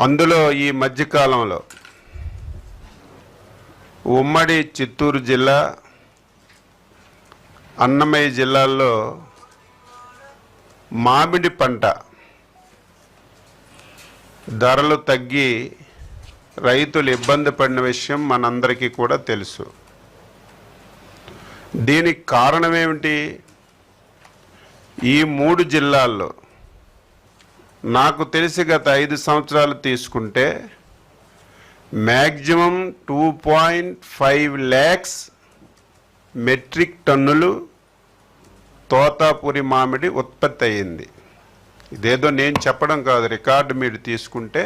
అందులో ఈ మధ్యకాలంలో ఉమ్మడి చిత్తూరు జిల్లా అన్నమయ్య జిల్లాల్లో మామిడి పంట ధరలు తగ్గి రైతులు ఇబ్బంది పడిన విషయం మనందరికీ కూడా తెలుసు. దీనికి కారణం ఏమిటి? ఈ మూడు జిల్లాల్లో నాకు తెలిసి గత ఐదు సంవత్సరాలు తీసుకుంటే maximum two point five lakhs metric టన్నులు తోతాపురి మామిడి ఉత్పత్తి అయ్యింది. ఇదేదో నేను చెప్పడం కాదు రికార్డు మీరు తీసుకుంటే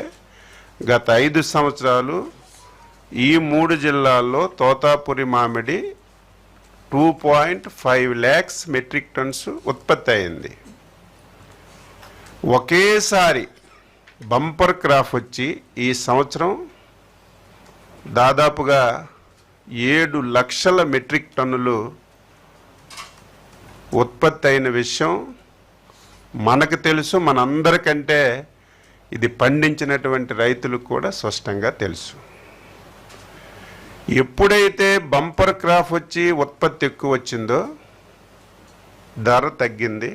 గత ఐదు సంవత్సరాలు ఈ మూడు జిల్లాల్లో తోతాపురి మామిడి two point five lakhs metric tons ఉత్పత్తి అయింది ఒకేసారి బంపర్ క్రాఫ్ వచ్చి ఈ సంవత్సరం దాదాపుగా ఏడు లక్షల మెట్రిక్ టన్నులు ఉత్పత్తి అయిన విషయం మనకు తెలుసు మనందరికంటే ఇది పండించినటువంటి రైతులకు కూడా స్పష్టంగా తెలుసు. ఎప్పుడైతే బంపర్ క్రాఫ్ వచ్చి ఉత్పత్తి ఎక్కువ వచ్చిందో ధర తగ్గింది.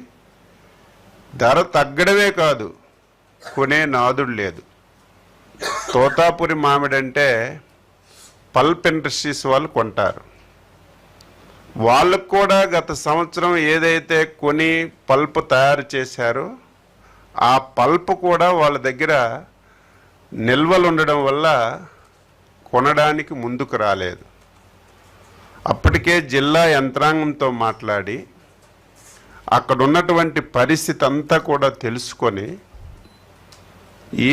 ధర తగ్గడమే కాదు కొనే నాదుడు లేదు. తోతాపురి మామిడి అంటే పల్ప్ ఇండస్ట్రీస్ వాళ్ళు కొంటారు. వాళ్ళకు కూడా గత సంవత్సరం ఏదైతే కొని పల్ప్ తయారు చేశారో ఆ పల్ప్ కూడా వాళ్ళ దగ్గర నిల్వలు ఉండడం వల్ల కొనడానికి ముందుకు రాలేదు. అప్పటికే జిల్లా యంత్రాంగంతో మాట్లాడి అక్కడ ఉన్నటువంటి పరిస్థితి అంతా కూడా తెలుసుకొని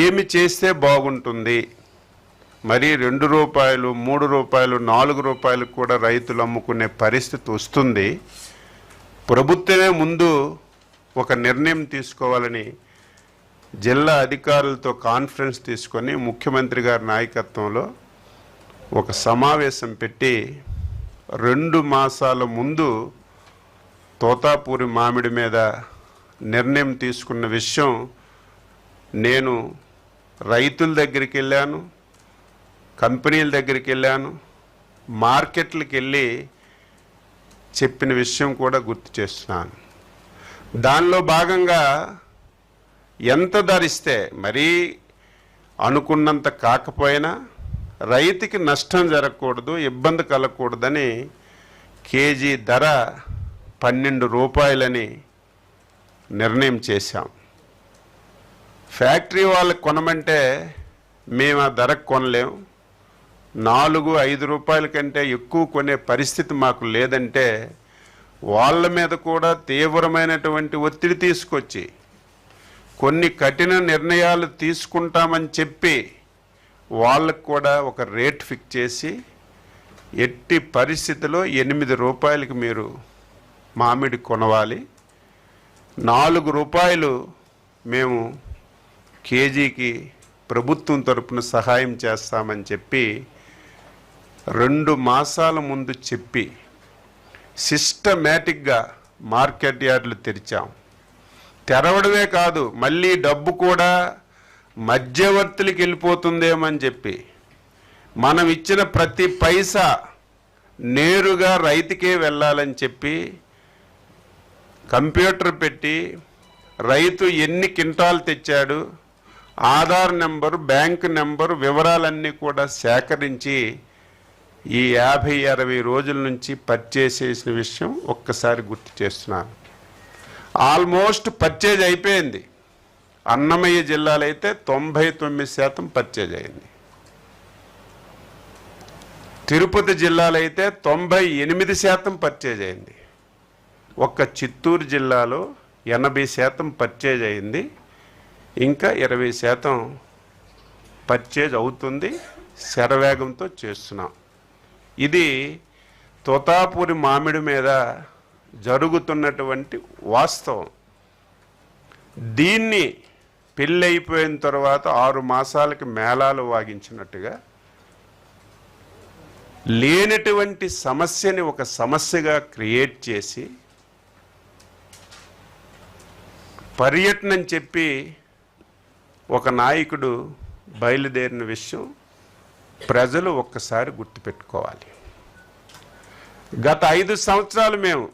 ఏమి చేస్తే బాగుంటుంది? మరి రెండు రూపాయలు మూడు రూపాయలు నాలుగు రూపాయలు కూడా రైతులు అమ్ముకునే పరిస్థితి వస్తుంది. ప్రభుత్వమే ముందు ఒక నిర్ణయం తీసుకోవాలని జిల్లా అధికారులతో కాన్ఫరెన్స్ తీసుకొని ముఖ్యమంత్రి గారి నాయకత్వంలో ఒక సమావేశం పెట్టి రెండు మాసాల ముందు తోతాపూరి మామిడి మీద నిర్ణయం తీసుకున్న విషయం నేను రైతుల దగ్గరికి వెళ్ళాను కంపెనీల దగ్గరికి వెళ్ళాను మార్కెట్లకు వెళ్ళి చెప్పిన విషయం కూడా గుర్తు చేస్తున్నాను. దానిలో భాగంగా ఎంత ధరిస్తే మరీ అనుకున్నంత కాకపోయినా రైతుకి నష్టం జరగకూడదు ఇబ్బంది కలగకూడదని కేజీ ధర పన్నెండు రూపాయలని నిర్ణయం చేశాం. ఫ్యాక్టరీ వాళ్ళకి కొనమంటే మేము ఆ ధరకు కొనలేం. నాలుగు ఐదు రూపాయల కంటే ఎక్కువ కొనే పరిస్థితి మాకు లేదంటే వాళ్ళ మీద కూడా తీవ్రమైనటువంటి ఒత్తిడి తీసుకొచ్చి కొన్ని కఠిన నిర్ణయాలు తీసుకుంటామని చెప్పి వాళ్ళకు కూడా ఒక రేట్ ఫిక్స్ చేసి ఎట్టి పరిస్థితిలో ఎనిమిది రూపాయలకి మీరు మామిడి కొనవాలి. నాలుగు రూపాయలు మేము కేజీకి ప్రభుత్వం తరపున సహాయం చేస్తామని చెప్పి రెండు మాసాల ముందు చెప్పి సిస్టమేటిక్గా మార్కెట్ యార్డులు తెరిచాం. తెరవడమే కాదు మళ్ళీ డబ్బు కూడా మధ్యవర్తులకి వెళ్ళిపోతుందేమని చెప్పి. మనం ఇచ్చిన ప్రతి పైసా నేరుగా రైతుకే వెళ్ళాలని చెప్పి కంప్యూటర్ పెట్టి రైతు ఎన్ని క్వింటాలు తెచ్చాడు ఆధార్ నెంబర్ బ్యాంక్ నెంబరు వివరాలన్నీ కూడా సేకరించి ఈ యాభై అరవై రోజుల నుంచి పర్చేస్ చేసిన విషయం ఒక్కసారి గుర్తు చేస్తున్నాను. ఆల్మోస్ట్ పర్చేజ్ అయిపోయింది. అన్నమయ్య జిల్లాలో అయితే తొంభై తొమ్మిది శాతం పర్చేజ్ అయింది. తిరుపతి జిల్లాలో అయితే తొంభై ఎనిమిది శాతం పర్చేజ్ అయింది. ఒక్క చిత్తూరు జిల్లాలో ఎనభై శాతం పర్చేజ్ అయింది. ఇంకా ఇరవై శాతం పర్చేజ్ అవుతుంది. శరవేగంతో చేస్తున్నాం. ఇది తోతాపూరి మామిడి మీద జరుగుతున్నటువంటి వాస్తవం. దీన్ని పెళ్ళైపోయిన తర్వాత ఆరు మాసాలకి మేళాలు వాగించినట్టుగా లేనటువంటి సమస్యని ఒక సమస్యగా క్రియేట్ చేసి పర్యటన అని చెప్పి ఒక నాయకుడు బయలుదేరిన విషయం ప్రజలు ఒక్కసారి గుర్తుపెట్టుకోవాలి. గత ఐదు సంవత్సరాలు మేము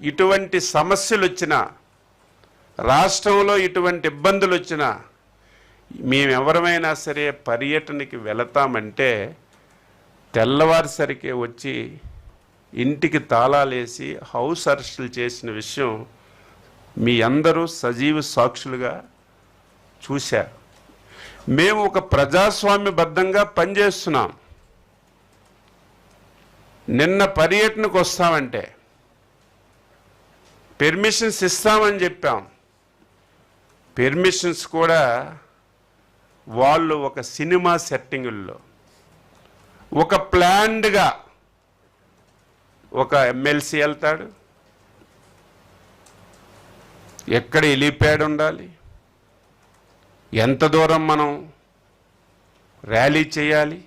ఇటువంటి సమస్యలు వచ్చినా రాష్ట్రంలో ఇటువంటి ఇబ్బందులు వచ్చినా మేమెవరమైనా సరే పర్యటనకి వెళతామంటే తెల్లవారిసరికే వచ్చి ఇంటికి తాళాలేసి హౌస్ అరెస్టులు చేసిన విషయం మీ అందరూ సజీవ సాక్షులుగా చూశారు. మేము ఒక ప్రజాస్వామ్యబద్ధంగా పనిచేస్తున్నాం. నిన్న పర్యటనకు వస్తామంటే పెర్మిషన్స్ ఇస్తామని చెప్పాం. పెర్మిషన్స్ కూడా వాళ్ళు ఒక సినిమా సెట్టింగుల్లో ఒక ప్లాన్డ్గా ఒక ఎమ్మెల్సీ వెళ్తాడు ఎక్కడ ఎలిప్యాడ్ ఉండాలి? ఎంత దూరం మనం ర్యాలీ చేయాలి?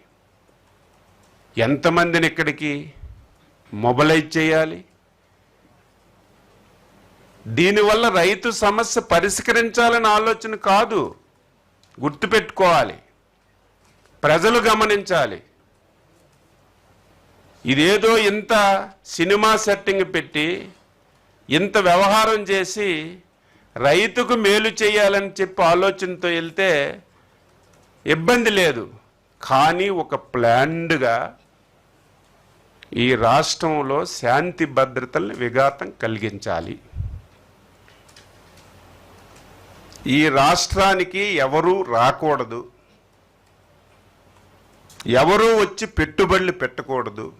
ఎంతమందిని ఇక్కడికి మొబలైజ్ చేయాలి? దీనివల్ల రైతు సమస్య పరిష్కరించాలని ఆలోచన కాదు. గుర్తుపెట్టుకోవాలి. ప్రజలు గమనించాలి. ఇదేదో ఇంత సినిమా సెట్టింగ్ పెట్టి ఇంత వ్యవహారం చేసి రైతుకు మేలు చేయాలని చెప్పి ఆలోచనతో వెళ్తే ఇబ్బంది లేదు. కానీ ఒక ప్లాన్డ్గా ఈ రాష్ట్రంలో శాంతి భద్రతల్ని విఘాతం కలిగించాలి. ఈ రాష్ట్రానికి ఎవరూ రాకూడదు. ఎవరూ వచ్చి పెట్టుబడులు పెట్టకూడదు.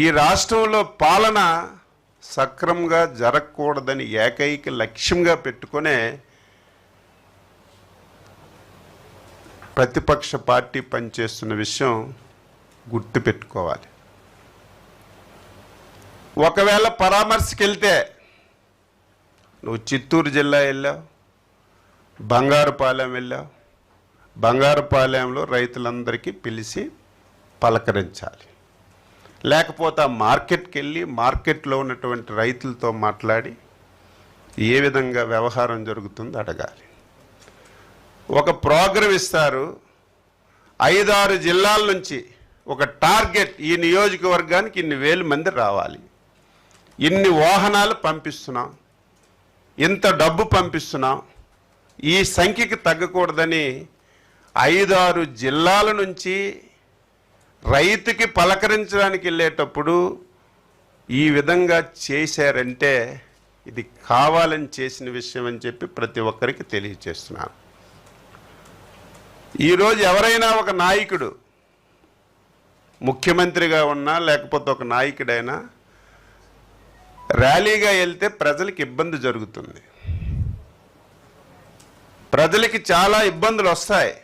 ఈ రాష్ట్రంలో పాలన సక్రమంగా జరగకూడదని ఏకైక లక్ష్యంగా పెట్టుకునే ప్రతిపక్ష పార్టీ పనిచేస్తున్న విషయం గుర్తుపెట్టుకోవాలి. ఒకవేళ పరామర్శకి వెళ్తే నువ్వు చిత్తూరు జిల్లా వెళ్ళావు బంగారుపాలెం వెళ్ళావు బంగారుపాలెంలో రైతులందరికీ పిలిచి పలకరించాలి. లేకపోతే ఆ మార్కెట్కి వెళ్ళి మార్కెట్లో ఉన్నటువంటి రైతులతో మాట్లాడి ఏ విధంగా వ్యవహారం జరుగుతుందో అడగాలి. ఒక ప్రోగ్రాం ఇస్తారు. ఐదారు జిల్లాల నుంచి ఒక టార్గెట్ ఈ నియోజకవర్గానికి ఇన్ని వేల మంది రావాలి. ఇన్ని వాహనాలు పంపిస్తున్నాం. ఇంత డబ్బు పంపిస్తున్నాం. ఈ సంఖ్యకి తగ్గకూడదని ఐదారు జిల్లాల నుంచి రైతుకి పలకరించడానికి వెళ్ళేటప్పుడు ఈ విధంగా చేశారంటే ఇది కావాలని చేసిన విషయం అని చెప్పి ప్రతి ఒక్కరికి తెలియచేస్తున్నాను. ఈరోజు ఎవరైనా ఒక నాయకుడు ముఖ్యమంత్రిగా ఉన్నా లేకపోతే ఒక నాయకుడైనా ర్యాలీగా వెళ్తే ప్రజలకు ఇబ్బంది జరుగుతుంది. ప్రజలకి చాలా ఇబ్బందులు వస్తాయి.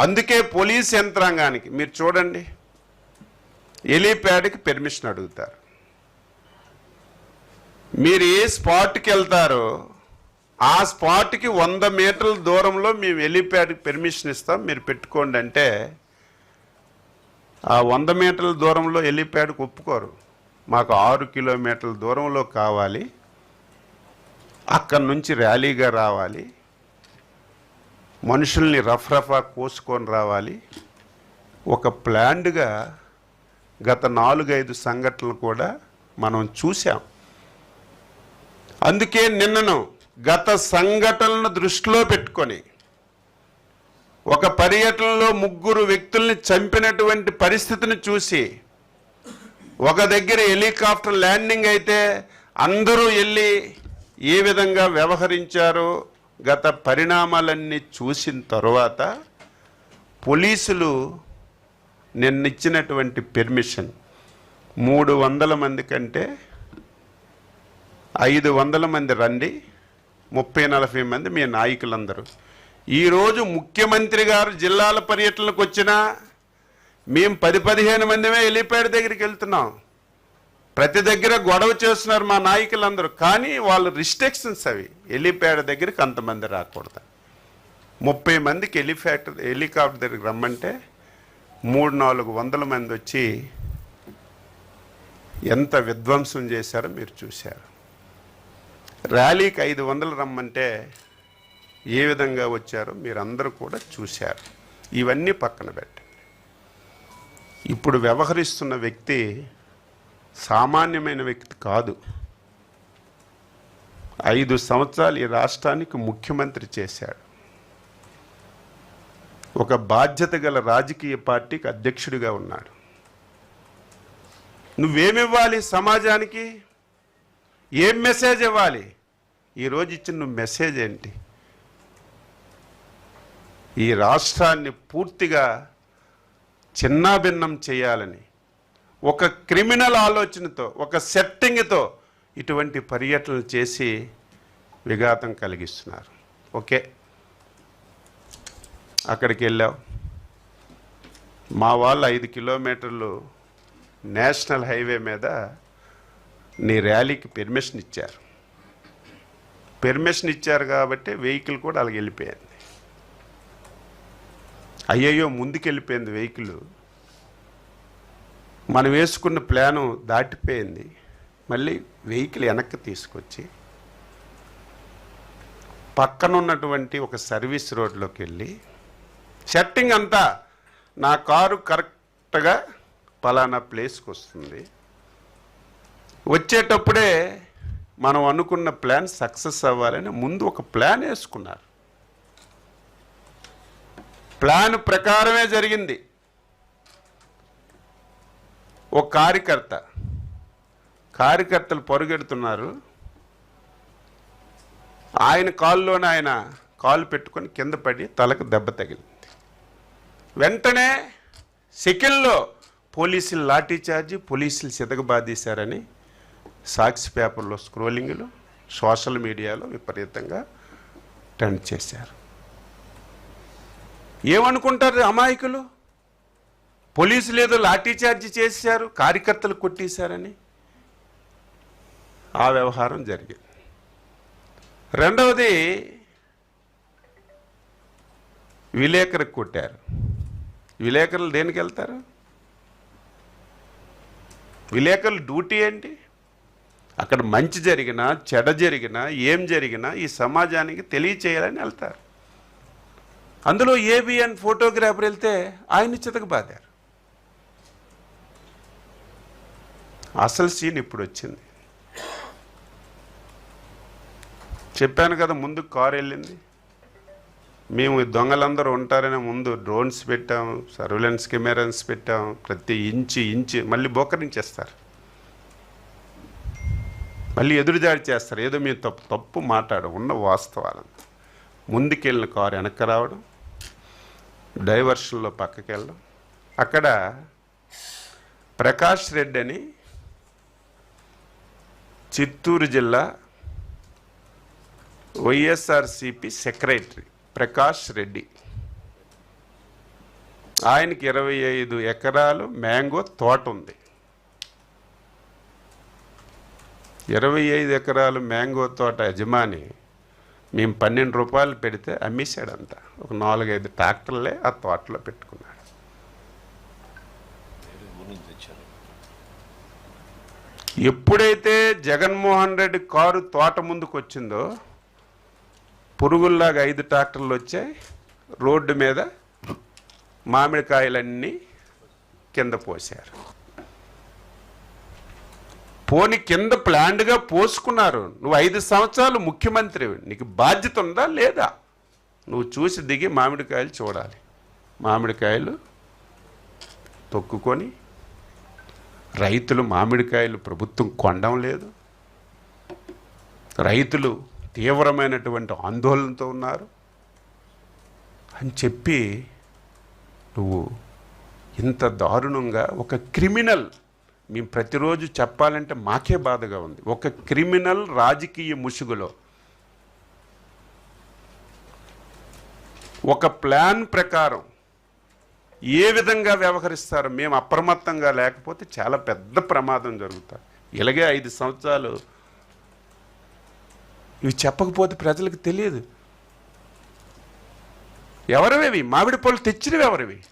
అందుకే పోలీస్ యంత్రాంగానికి మీరు చూడండి ఎలీప్యాడ్కి పెర్మిషన్ అడుగుతారు. మీరు ఏ స్పాట్కి వెళ్తారో ఆ స్పాట్కి వంద మీటర్ల దూరంలో మేము ఎలీప్యాడ్కి పెర్మిషన్ ఇస్తాం. మీరు పెట్టుకోండి అంటే ఆ వంద మీటర్ల దూరంలో ఎలీప్యాడ్కి ఒప్పుకోరు. మాకు ఆరు కిలోమీటర్ల దూరంలో కావాలి. అక్కడి నుంచి ర్యాలీగా రావాలి. మనుషుల్ని రఫ్ రఫా కోసుకొని రావాలి. ఒక ప్లాండ్గా గత నాలుగైదు సంఘటనలు కూడా మనం చూసాం అందుకే నిన్నను గత సంఘటనలను దృష్టిలో పెట్టుకొని ఒక పర్యటనలో ముగ్గురు వ్యక్తుల్ని చంపినటువంటి పరిస్థితిని చూసి ఒక దగ్గర హెలికాప్టర్ ల్యాండింగ్ అయితే అందరూ వెళ్ళి ఏ విధంగా వ్యవహరించారో గత పరిణామాలన్నీ చూసిన తర్వాత పోలీసులు నిన్నిచ్చినటువంటి పెర్మిషన్ మూడు వందల మంది కంటే ఐదు వందల మంది రండి ముప్పై నలభై మంది మీ నాయకులందరూ. ఈరోజు ముఖ్యమంత్రి గారు జిల్లాల పర్యటనకు వచ్చినా మేము పది పదిహేను మందిమే ఎలిపేట దగ్గరికి వెళ్తున్నాం. ప్రతి దగ్గర గొడవ చేస్తున్నారు మా నాయకులందరూ. కానీ వాళ్ళు రిస్ట్రిక్షన్స్ అవి. ఎలిపేడ దగ్గరికి అంతమంది రాకూడదు. ముప్పై మందికి ఎలిఫాక్టర్ హెలికాప్టర్ దగ్గరికి రమ్మంటే మూడు నాలుగు వందల మంది వచ్చి ఎంత విధ్వంసం చేశారో మీరు చూశారు. ర్యాలీకి ఐదు వందలు రమ్మంటే ఏ విధంగా వచ్చారో మీరందరూ కూడా చూశారు. ఇవన్నీ పక్కన పెట్టండి. ఇప్పుడు వ్యవహరిస్తున్న వ్యక్తి సామాన్యమైన వ్యక్తి కాదు. ఐదు సంవత్సరాలు ఈ రాష్ట్రానికి ముఖ్యమంత్రి చేశాడు. ఒక బాధ్యత గల రాజకీయ పార్టీకి అధ్యక్షుడిగా ఉన్నాడు. నువ్వేమివ్వాలి సమాజానికి? ఏం మెసేజ్ ఇవ్వాలి? ఈరోజు ఇచ్చిన నువ్వు మెసేజ్ ఏంటి? ఈ రాష్ట్రాన్ని పూర్తిగా చిన్నాభిన్నం చేయాలని ఒక క్రిమినల్ ఆలోచనతో ఒక సెట్టింగ్తో ఇటువంటి పర్యటనలు చేసి విఘాతం కలిగిస్తున్నారు. ఓకే. అక్కడికి వెళ్ళాం. మా వాళ్ళు ఐదు కిలోమీటర్లు నేషనల్ హైవే మీద నీ ర్యాలీకి పెర్మిషన్ ఇచ్చారు. పెర్మిషన్ ఇచ్చారు కాబట్టి వెహికల్ కూడా అలాగ వెళ్ళిపోయింది. అయ్యయ్యో ముందుకెళ్ళిపోయింది వెహికల్. మనం వేసుకున్న ప్లాను దాటిపోయింది. మళ్ళీ వెహికల్ వెనక్కి తీసుకొచ్చి పక్కన ఉన్నటువంటి ఒక సర్వీస్ రోడ్లోకి వెళ్ళి సెట్టింగ్ అంతా నా కారు కరెక్ట్గా పలానా ప్లేస్కి వస్తుంది. వచ్చేటప్పుడే మనం అనుకున్న ప్లాన్ సక్సెస్ అవ్వాలని ముందు ఒక ప్లాన్ వేసుకున్నారు. ప్లాన్ ప్రకారమే జరిగింది. ఒక కార్యకర్త కార్యకర్తలు పరుగెడుతున్నారు. ఆయన కాల్లోనే ఆయన కాలు పెట్టుకొని కింద పడి తలకు దెబ్బ తగిలింది. వెంటనే సెకండ్లో పోలీసులు లాఠీ చార్జి పోలీసులు సిదగబాదీశారని సాక్షి పేపర్లో స్క్రోలింగ్లు సోషల్ మీడియాలో విపరీతంగా ట్రెండ్ చేశారు. ఏమనుకుంటారు అమాయకులు? పోలీసులు ఏదో లాఠీ చార్జి చేశారు కార్యకర్తలు కొట్టేశారని? ఆ వ్యవహారం జరిగింది. రెండవది విలేకరికి కొట్టారు. విలేకరులు దేనికి వెళ్తారు? విలేకరుల డ్యూటీ ఏంటి? అక్కడ మంచి జరిగినా చెడ జరిగినా ఏం జరిగినా ఈ సమాజానికి తెలియచేయాలని వెళ్తారు. అందులో ఏబిఎన్ ఫోటోగ్రాఫర్ వెళ్తే ఆయన చితకబాదారు అసలు సీన్ ఇప్పుడు వచ్చింది చెప్పాను కదా ముందు కారు వెళ్ళింది. మేము దొంగలందరూ ఉంటారనే ముందు డ్రోన్స్ పెట్టాం సర్వేలెన్స్ కెమెరాన్స్ పెట్టాం ప్రతి ఇంచు ఇంచి మళ్ళీ బోకరించేస్తారు మళ్ళీ ఎదురుదాడి చేస్తారు. ఏదో మేము తప్పు తప్పు మాట్లాడు ఉన్న వాస్తవాలను ముందుకెళ్ళిన కారు వెనక్కి రావడం డైవర్షన్లో పక్కకి వెళ్ళడం. అక్కడ ప్రకాష్ రెడ్డి అని చిత్తూరు జిల్లా వైఎస్ఆర్సిపి సెక్రటరీ ప్రకాష్ రెడ్డి. ఆయనకి ఇరవై ఐదు ఎకరాలు మ్యాంగో తోట ఉంది. ఇరవై ఐదు ఎకరాలు మ్యాంగో తోట యజమాని మేము పన్నెండు రూపాయలు పెడితే అమ్మేశాడంతా ఒక నాలుగైదు ట్రాక్టర్లే ఆ తోటలో పెట్టుకున్నాడు. ఎప్పుడైతే జగన్మోహన్ రెడ్డి కారు తోట ముందుకు వచ్చిందో పురుగుల్లాగా ఐదు ట్రాక్టర్లు వచ్చాయి. రోడ్డు మీద మామిడికాయలన్నీ కింద పోశారు. పోని కింద ప్లాండ్గా పోసుకున్నారు. నువ్వు ఐదు సంవత్సరాలు ముఖ్యమంత్రి నీకు బాధ్యత ఉందా లేదా? నువ్వు చూసి దిగి మామిడికాయలు చూడాలి. మామిడికాయలు తొక్కుకొని రైతులు మామిడికాయలు ప్రభుత్వం కొనడం లేదు. రైతులు తీవ్రమైనటువంటి ఆందోళనతో ఉన్నారు. అని చెప్పి నువ్వు ఇంత దారుణంగా ఒక క్రిమినల్ మేము ప్రతిరోజు చెప్పాలంటే మాకే బాధగా ఉంది. ఒక క్రిమినల్ రాజకీయ ముసుగులో ఒక ప్లాన్ ప్రకారం ఏ విధంగా వ్యవహరిస్తారు మేము అప్రమత్తంగా లేకపోతే చాలా పెద్ద ప్రమాదం జరుగుతుంది. ఇలాగే ఐదు సంవత్సరాలు ఇవి చెప్పకపోతే ప్రజలకు తెలియదు. ఎవరివి? మామిడి పళ్ళు తెచ్చినవి ఎవరివి?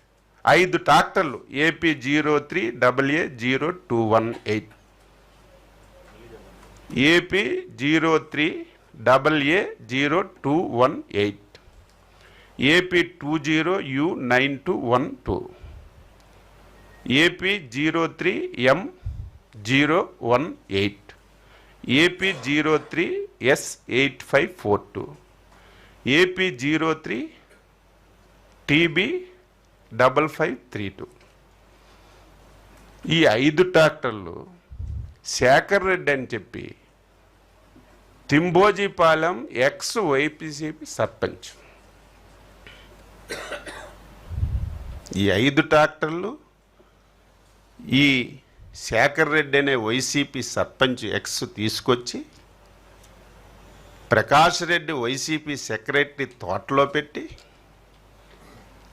ఐదు ట్రాక్టర్లు. AP zero three double A zero two one eight. AP zero three double A zero two one eight. AP two zero U nine two one two. AP zero three M zero one eight. AP zero three S eight five four two AP zero three TB double five three two ఈ ఐదు ట్రాక్టర్లు శేఖర్ రెడ్డి అని చెప్పి తింబోజీపాలెం X వైపీసీపీ sarpanch. ఈ ఐదు ట్రాక్టర్లు ఈ శేఖర్ రెడ్డి అనే వైసీపీ సర్పంచ్ ఎక్స్ తీసుకొచ్చి ప్రకాష్ రెడ్డి వైసీపీ సెక్రటరీ తోటలో పెట్టి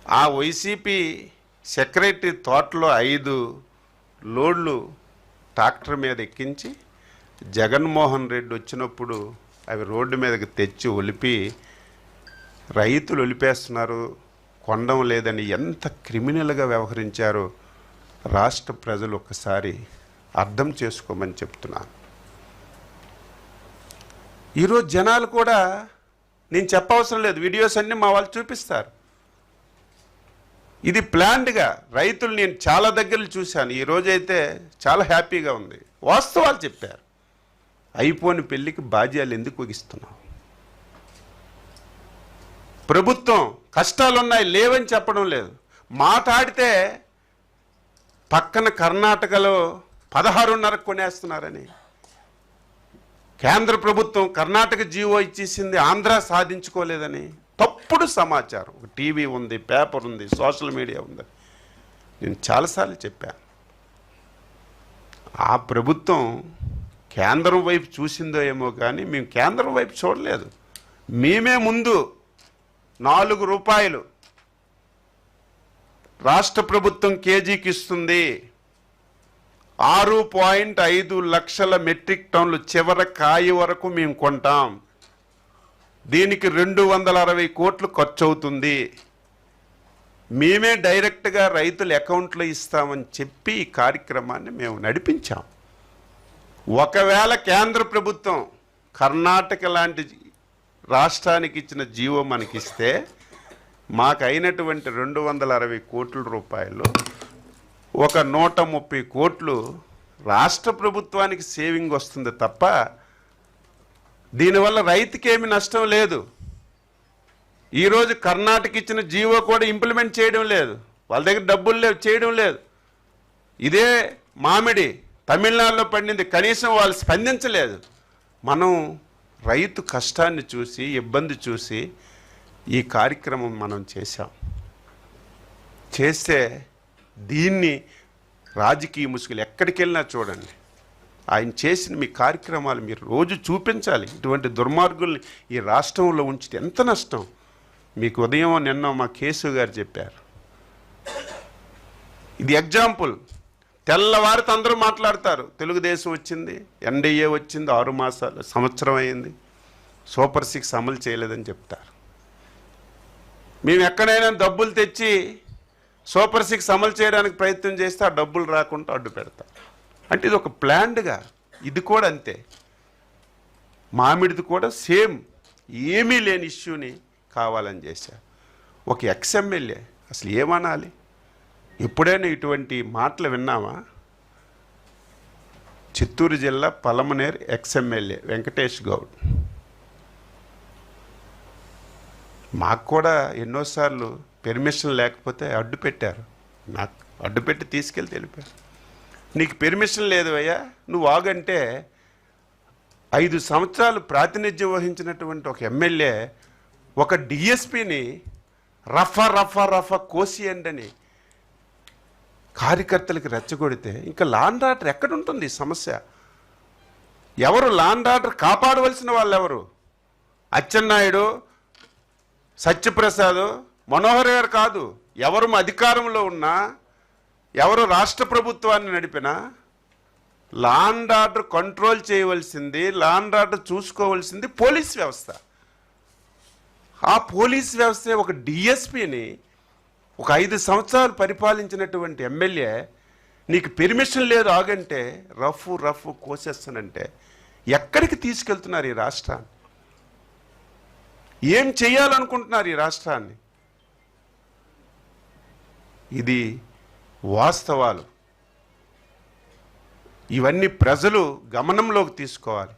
ఆ వైసీపీ సెక్రటరీ తోటలో ఐదు లోడ్లు ట్రాక్టర్ మీద ఎక్కించి జగన్మోహన్ రెడ్డి వచ్చినప్పుడు అవి రోడ్డు మీదకి తెచ్చి ఒలిపి రైతులు ఒలిపేస్తున్నారు కొండం లేదని ఎంత క్రిమినల్గా వ్యవహరించారో రాష్ట్ర ప్రజలు ఒకసారి అర్థం చేసుకోమని చెప్తున్నాను. ఈరోజు జనాలు కూడా నేను చెప్పవసరం లేదు. వీడియోస్ అన్నీ మా వాళ్ళు చూపిస్తారు. ఇది ప్లాన్డ్గా రైతులు నేను చాలా దగ్గరలు చూశాను. ఈరోజు అయితే చాలా హ్యాపీగా ఉంది. వాస్తవాలు చెప్పారు. అయిపోని పెళ్ళికి బాధ్యాలు ఎందుకు ఇస్తున్నావు ప్రభుత్వం కష్టాలు ఉన్నాయి లేవని చెప్పడం లేదు. మాట్లాడితే పక్కన కర్ణాటకలో పదహారున్నర కొనేస్తున్నారని. కేంద్ర ప్రభుత్వం కర్ణాటక జీవో ఇచ్చేసింది ఆంధ్ర సాధించుకోలేదని తప్పుడు సమాచారం. టీవీ ఉంది పేపర్ ఉంది సోషల్ మీడియా ఉంది. నేను చాలాసార్లు చెప్పాను ఆ ప్రభుత్వం కేంద్రం వైపు చూసిందో ఏమో కానీ మేము కేంద్రం వైపు చూడలేదు. మేమే ముందు నాలుగు రూపాయలు రాష్ట్ర ప్రభుత్వం కేజీకి ఇస్తుంది. ఆరు పాయింట్ ఐదు లక్షల మెట్రిక్ టన్నులు చివర కాయ వరకు మేము కొంటాం. దీనికి రెండు వందల అరవై కోట్లు ఖర్చు అవుతుంది మేమే డైరెక్ట్గా రైతుల అకౌంట్లో ఇస్తామని చెప్పి ఈ కార్యక్రమాన్ని మేము నడిపించాం. ఒకవేళ కేంద్ర ప్రభుత్వం కర్ణాటక లాంటి రాష్ట్రానికి ఇచ్చిన జీవో మనకిస్తే మాకు అయినటువంటి రెండు వందల అరవై కోట్ల రూపాయలు ఒక నూట ముప్పై కోట్లు రాష్ట్ర ప్రభుత్వానికి సేవింగ్ వస్తుంది తప్ప దీనివల్ల రైతుకేమి నష్టం లేదు. ఈరోజు కర్ణాటక ఇచ్చిన జీవో కూడా ఇంప్లిమెంట్ చేయడం లేదు. వాళ్ళ దగ్గర డబ్బులు లేవు చేయడం లేదు. ఇదే మామిడి తమిళనాడులో పండింది కనీసం వాళ్ళు స్పందించలేదు. మనం రైతు కష్టాన్ని చూసి ఇబ్బంది చూసి ఈ కార్యక్రమం మనం చేశాం. చేస్తే దీన్ని రాజకీయ ముసుగులు ఎక్కడికి వెళ్ళినా చూడండి. ఆయన చేసిన మీ కార్యక్రమాలు మీరు రోజు చూపించాలి. ఇటువంటి దుర్మార్గుల్ని ఈ రాష్ట్రంలో ఉంచితే ఎంత నష్టం? మీకు ఉదయం నిన్న మా కేసు గారు చెప్పారు. ఇది ఎగ్జాంపుల్. తెల్లవారితో అందరూ మాట్లాడతారు. తెలుగుదేశం వచ్చింది ఎన్డీఏ వచ్చింది ఆరు మాసాలు సంవత్సరం అయింది. సూపర్ సిక్స్ అమలు చేయలేదని చెప్తారు. మేము ఎక్కడైనా డబ్బులు తెచ్చి సూపర్ సిక్స్ అమలు చేయడానికి ప్రయత్నం చేస్తే ఆ డబ్బులు రాకుండా అడ్డు పెడతా. అంటే ఇది ఒక ప్లాన్డ్గా ఇది కూడా అంతే. మామిడిది కూడా సేమ్ ఏమీ లేని ఇష్యూని కావాలని చేశారు ఒక ఎక్స్ఎమ్మెల్యే అసలు ఏమనాలి? ఎప్పుడైనా ఇటువంటి మాటలు విన్నామా చిత్తూరు జిల్లా పలమనేర్ ఎక్స్ఎమ్మెల్యే వెంకటేష్ గౌడ్. మాకు కూడా ఎన్నోసార్లు పెర్మిషన్ లేకపోతే అడ్డు పెట్టారు. నాకు అడ్డు పెట్టి తీసుకెళ్ళి తెలిపారు నీకు పెర్మిషన్ లేదు అయ్యా నువ్వు ఆగంటే ఐదు సంవత్సరాలు ప్రాతినిధ్యం వహించినటువంటి ఒక ఎమ్మెల్యే ఒక డిఎస్పిని రఫా రఫా రఫా కోసియండి అని కార్యకర్తలకు రెచ్చగొడితే ఇంకా లాండ్ ఆర్డర్ ఎక్కడుంటుంది ఈ సమస్య? ఎవరు లాండ్ ఆర్డర్ కాపాడవలసిన వాళ్ళు ఎవరు అచ్చెన్నాయుడు సత్యప్రసాద్ మనోహర్ గారు కాదు ఎవరు అధికారంలో ఉన్నా ఎవరు రాష్ట్ర ప్రభుత్వాన్ని నడిపినా లాండ్ ఆర్డర్ కంట్రోల్ చేయవలసింది లాండ్ ఆర్డర్ చూసుకోవలసింది పోలీస్ వ్యవస్థ. ఆ పోలీస్ వ్యవస్థ ఒక డిఎస్పిని ఒక ఐదు సంవత్సరాలు పరిపాలించినటువంటి ఎమ్మెల్యే నీకు పెర్మిషన్ లేదు ఆగంటే రఫ్ రఫ్ కోసేస్తానంటే ఎక్కడికి తీసుకెళ్తున్నారు ఈ రాష్ట్రాన్ని? ఏం చేయాలనుకుంటున్నారు ఈ రాష్ట్రాన్ని? ఇది వాస్తవాలు. ఇవన్నీ ప్రజలు గమనంలోకి తీసుకోవాలి.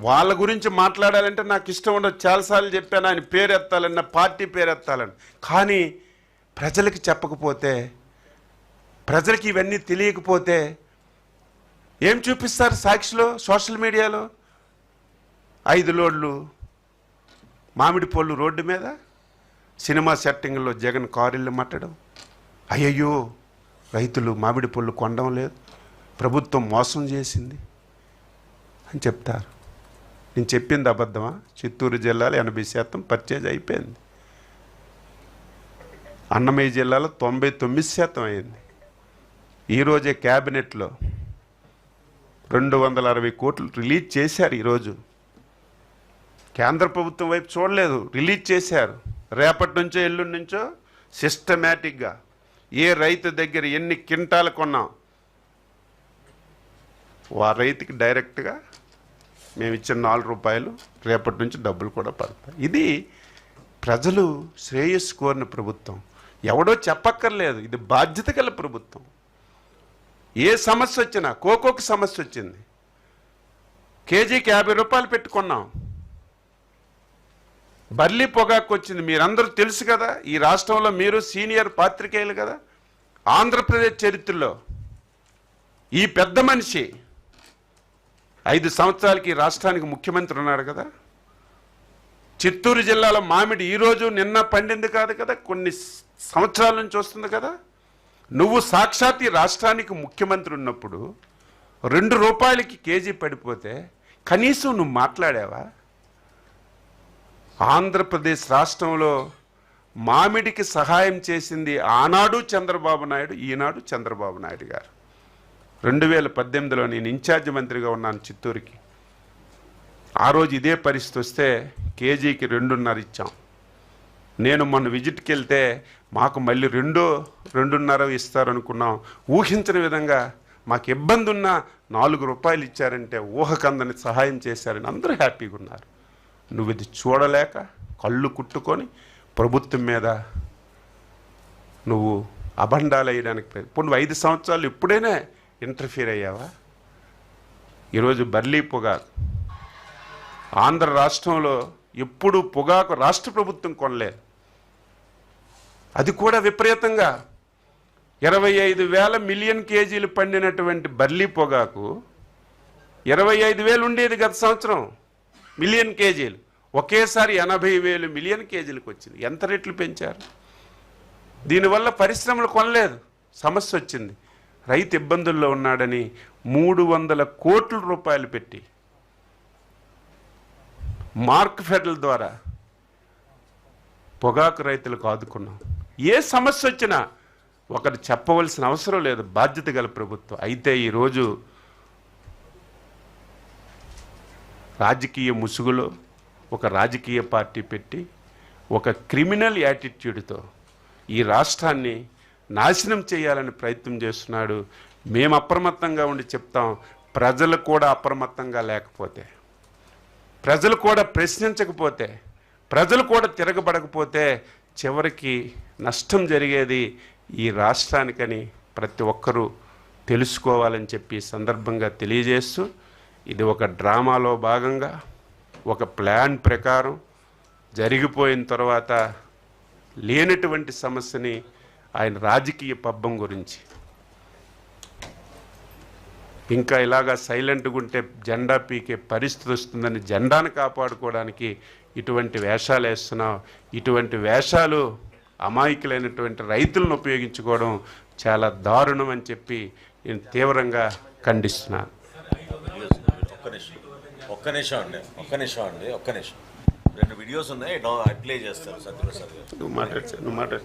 వాళ్ళ గురించి మాట్లాడాలంటే నాకు ఇష్టం ఉండదు. చాలాసార్లు చెప్పాను ఆయన పేరు ఎత్తాలన్న పార్టీ పేరు ఎత్తాలని. కానీ ప్రజలకి చెప్పకపోతే ప్రజలకి ఇవన్నీ తెలియకపోతే ఏం చూపిస్తారు సాక్షిలో సోషల్ మీడియాలో? ఐదు లోడ్లు మామిడి పళ్ళు రోడ్డు మీద సినిమా సెట్టింగ్లో జగన్ కారుళ్ళు మట్టడం. అయ్యయ్యో రైతులు మామిడి పళ్ళు కొనడం లేదు. ప్రభుత్వం మోసం చేసింది అని చెప్తారు. నేను చెప్పింది అబద్ధమా? చిత్తూరు జిల్లాలో ఎనభై శాతం పర్చేజ్ అయిపోయింది. అన్నమయ్య జిల్లాలో తొంభై తొమ్మిది శాతం అయింది. ఈరోజే క్యాబినెట్లో రెండు వందల అరవై కోట్లు రిలీజ్ చేశారు ఈరోజు. కేంద్ర ప్రభుత్వం వైపు చూడలేదు రిలీజ్ చేశారు. రేపటి నుంచో ఎల్లుండి నుంచో సిస్టమేటిక్గా ఏ రైతు దగ్గర ఎన్ని కింటాలు కొన్నాం? ఆ రైతుకి డైరెక్ట్గా మేము ఇచ్చిన నాలుగు రూపాయలు రేపటి నుంచి డబ్బులు కూడా పడతాయి. ఇది ప్రజలు శ్రేయస్సు కోరిన ప్రభుత్వం. ఎవడో చెప్పక్కర్లేదు ఇది బాధ్యత గల ప్రభుత్వం. ఏ సమస్య వచ్చినా కోకోకి సమస్య వచ్చింది. కేజీకి యాభై రూపాయలు పెట్టుకున్నాం. బర్లీ పొగాకు వచ్చింది. మీరందరూ తెలుసు కదా ఈ రాష్ట్రంలో మీరు సీనియర్ పాత్రికేయులు కదా. ఆంధ్రప్రదేశ్ చరిత్రలో ఈ పెద్ద మనిషి ఐదు సంవత్సరాలకి రాష్ట్రానికి ముఖ్యమంత్రి ఉన్నాడు కదా. చిత్తూరు జిల్లాలో మామిడి ఈరోజు నిన్న పండింది కాదు కదా కొన్ని సంవత్సరాల నుంచి వస్తుంది కదా. నువ్వు సాక్షాత్ ఈ రాష్ట్రానికి ముఖ్యమంత్రి ఉన్నప్పుడు రెండు రూపాయలకి కేజీ పడిపోతే కనీసం నువ్వు మాట్లాడావా? ఆంధ్రప్రదేశ్ రాష్ట్రంలో మామిడికి సహాయం చేసింది ఆనాడు చంద్రబాబు నాయుడు ఈనాడు చంద్రబాబు నాయుడు గారు. రెండు వేల పద్దెనిమిదిలో నేను ఇన్ఛార్జ్ మంత్రిగా ఉన్నాను చిత్తూరుకి. ఆ రోజు ఇదే పరిస్థితి వస్తే కేజీకి రెండున్నర ఇచ్చాం. నేను మొన్న విజిట్కి వెళ్తే మాకు మళ్ళీ రెండో రెండున్నర ఇస్తారనుకున్నాం. ఊహించని విధంగా మాకు ఇబ్బంది ఉన్నా నాలుగు రూపాయలు ఇచ్చారంటే ఊహకందని సహాయం చేశారని అందరూ హ్యాపీగా ఉన్నారు. నువ్వు ఇది చూడలేక కళ్ళు కుట్టుకొని ప్రభుత్వం మీద నువ్వు అబండాలు వేయడానికి ఇప్పుడు నువ్వు ఐదు సంవత్సరాలు ఇప్పుడైనా ఇంటర్ఫీర్ అయ్యావా? ఈరోజు బర్లీ పొగాకు ఆంధ్ర రాష్ట్రంలో ఎప్పుడు పొగాకు రాష్ట్ర ప్రభుత్వం కొనలేదు. అది కూడా విపరీతంగా. ఇరవై ఐదు వేల మిలియన్ కేజీలు పండినటువంటి బర్లీ పొగాకు ఇరవై ఐదు వేలు ఉండేది గత సంవత్సరం. మిలియన్ కేజీలు. ఒకేసారి ఎనభై వేలు మిలియన్ కేజీలకు వచ్చింది. ఎంత రేట్లు పెంచారు? దీనివల్ల పరిశ్రమలు కొనలేదు. సమస్య వచ్చింది. రైతు ఇబ్బందుల్లో ఉన్నాడని మూడు వందల కోట్ల రూపాయలు పెట్టి మార్క్ ఫెడల్ ద్వారా పొగాకు రైతులకు ఆదుకున్నాం. ఏ సమస్య వచ్చినా ఒకరు చెప్పవలసిన అవసరం లేదు. బాధ్యత గల ప్రభుత్వం. అయితే ఈరోజు రాజకీయ ముసుగులో ఒక రాజకీయ పార్టీ పెట్టి ఒక క్రిమినల్ యాటిట్యూడ్తో ఈ రాష్ట్రాన్ని నాశనం చేయాలని ప్రయత్నం చేస్తున్నాడు. మేము అప్రమత్తంగా ఉండి చెప్తాం. ప్రజలు కూడా అప్రమత్తంగా లేకపోతే ప్రజలు కూడా ప్రశ్నించకపోతే ప్రజలు కూడా తిరగబడకపోతే చివరికి నష్టం జరిగేది ఈ రాష్ట్రానికని ప్రతి ఒక్కరూ తెలుసుకోవాలని చెప్పి సందర్భంగా తెలియజేస్తూ ఇది ఒక డ్రామాలో భాగంగా ఒక ప్లాన్ ప్రకారం జరిగిపోయిన తర్వాత లేనటువంటి సమస్యని ఆయన రాజకీయ పబ్బం గురించి. ఇంకా ఇలాగా సైలెంట్గా ఉంటే జెండా పీకే పరిస్థితి వస్తుందని జెండాను కాపాడుకోవడానికి ఇటువంటి వేషాలు వేస్తున్నాం. ఇటువంటి వేషాలు అమాయకులైనటువంటి రైతులను ఉపయోగించుకోవడం చాలా దారుణం అని చెప్పి నేను తీవ్రంగా ఖండిస్తున్నాను. ఒక్క నిమిషం. ఒక్క నిమిషం అండి ఒక్క నిమిషం అండి ఒక్క నిమిషం. రెండు వీడియోస్ ఉన్నాయి ప్లే చేస్తారు సత్యప్రసాద్ గారు. నువ్వు మాట్లాడు నువ్వు మాట్లాడు.